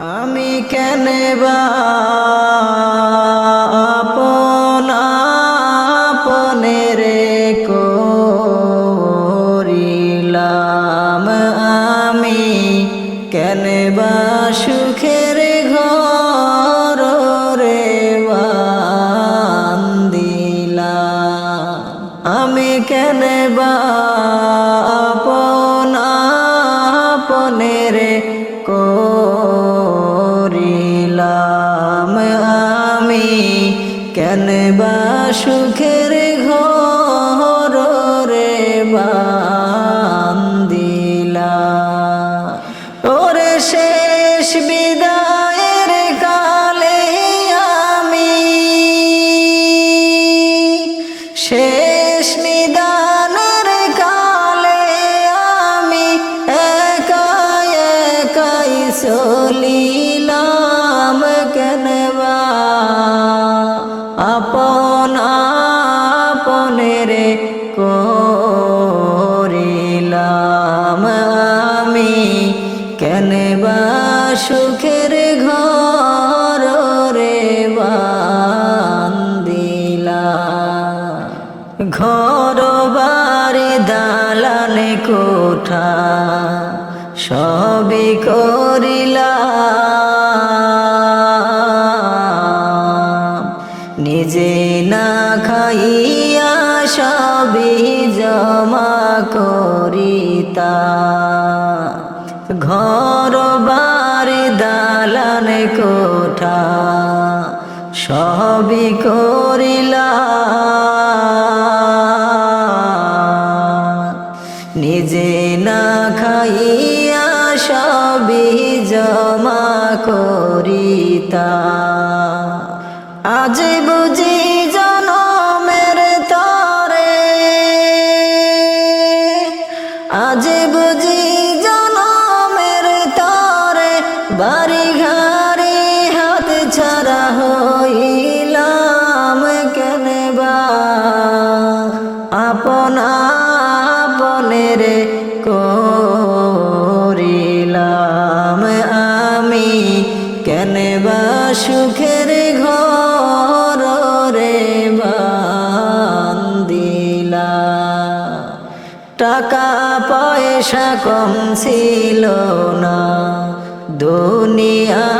আমি কেন বা ঘর রে বান্দিলাম আমি কেনবা সুখের ঘর রে বান্দিলা? ঘর বাড়ি দালানে কোঠা, সবই করিলা। নিজে না খাইয়া সবই জমা করিতা। ঘর বাড়ি দালান কোঠা সবই করিলা নিজে না খাইয়া সবই জমা করিতা আজ বুঝি সুখের ঘর রে বান্দিলা টাকা পয়সা কম ছিল না দুনিয়ায়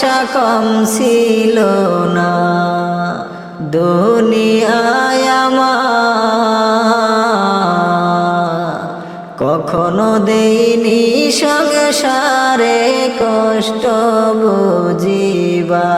পয়সা কম ছিল না। দুনিয়ায় আমার কখনো দেইনি সংসারে কষ্ট বুঝিবা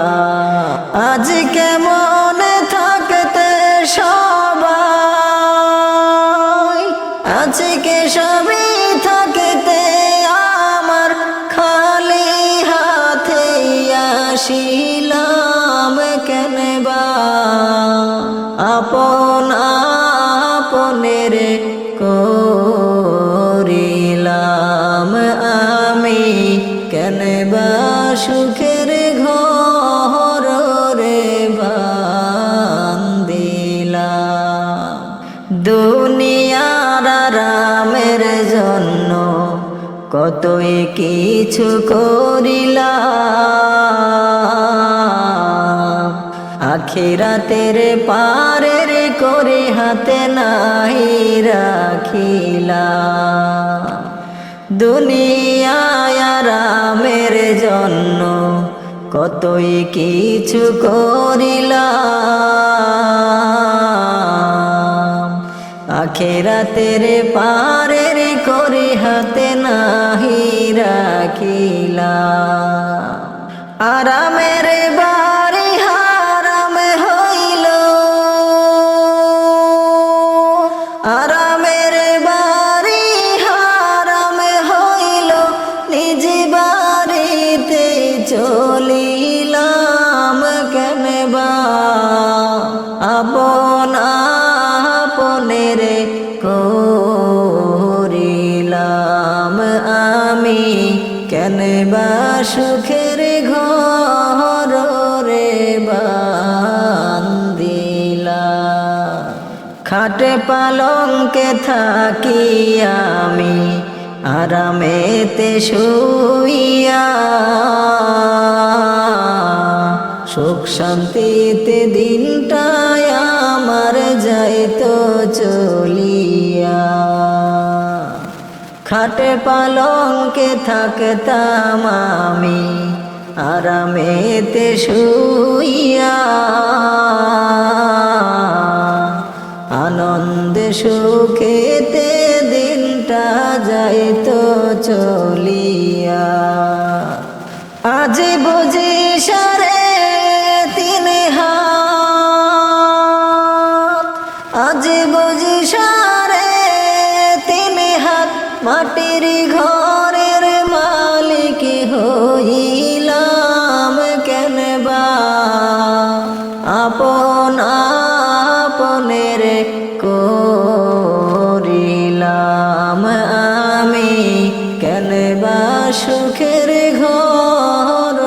কতই কিছু করিলাম, আখিরাতের পারের করে হাতে নাই রাখিলাম। দুনিয়ায় আরামের জন্য কতই কিছু করিলাম, আখেরাতের পারের করে হাতে নাহি রাখিলাম। আরামের বাড়ি হারাম হইল। আরামের বাড়ি হারাম হইল। নিজ বাড়িতে চলিলাম কেন বা? আপন আপনের করিলাম সুখের ঘর রে বান্দিলা খাটে পালঙ্কে থাকি আমি, আরামেতে শুইয়া। সুখ শান্তিতে দিনটায় আমার যাইতো চলি খাটে পালঙ্কে থাকতাম আমি আরামেতে শুইয়া। আনন্দে সুখেতে দিনটা যাইতো চলিয়া। আজ বুঝি আপনের করিলাম আমি। কেন বা সুখের ঘর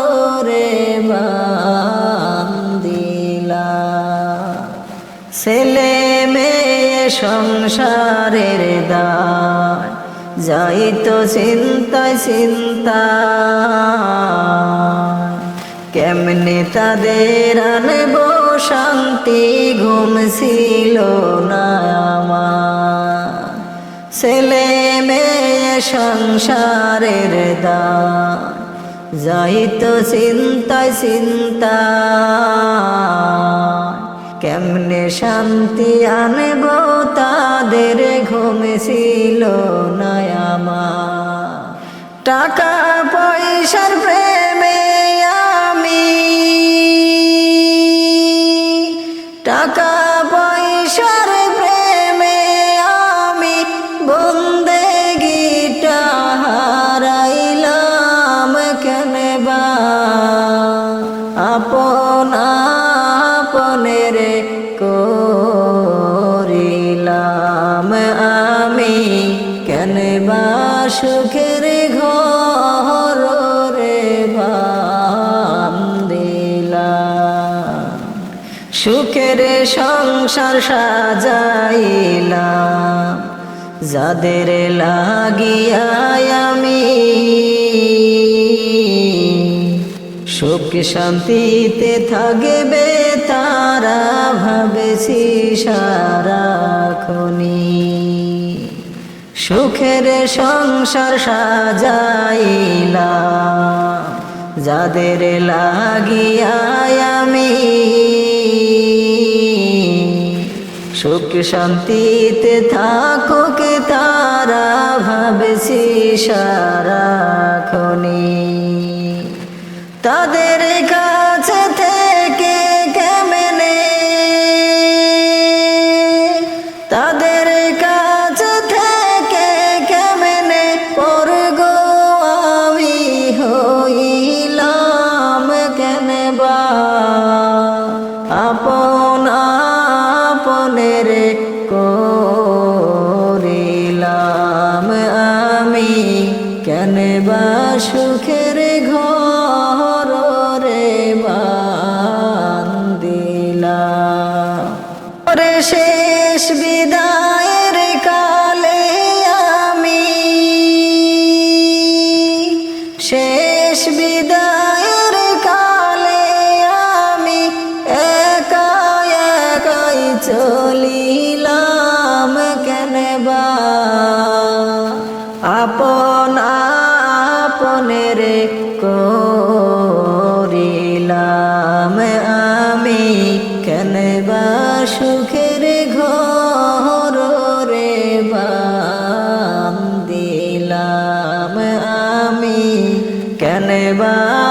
রে বান্দিলা ছেলে মেয়ে সংসারের দায় যাইতো চিন্তায় চিন্তা কেমনে তাদের আনব শান্তি ঘুম ছিল না আমার। ছেলে মেয়ে সংসারের দায় যাইতো চিন্তায় চিন্তা কেমনে শান্তি আনব তাদের ঘুম ছিল নয়ামা টাকা পয়সার প্রেমে সংসার সাজাইলাম। যাদের লাগিয়া আমি সুখ শান্তিতে থাকবে, তারা ভাবেছি সারাক্ষণি সুখের সংসার সাজাইলা যাদের লাগিয়া আমি সুখ শান্তিতে থাকুক তারা ভাবছি খনি তাদের শেষ বিদায়ের বা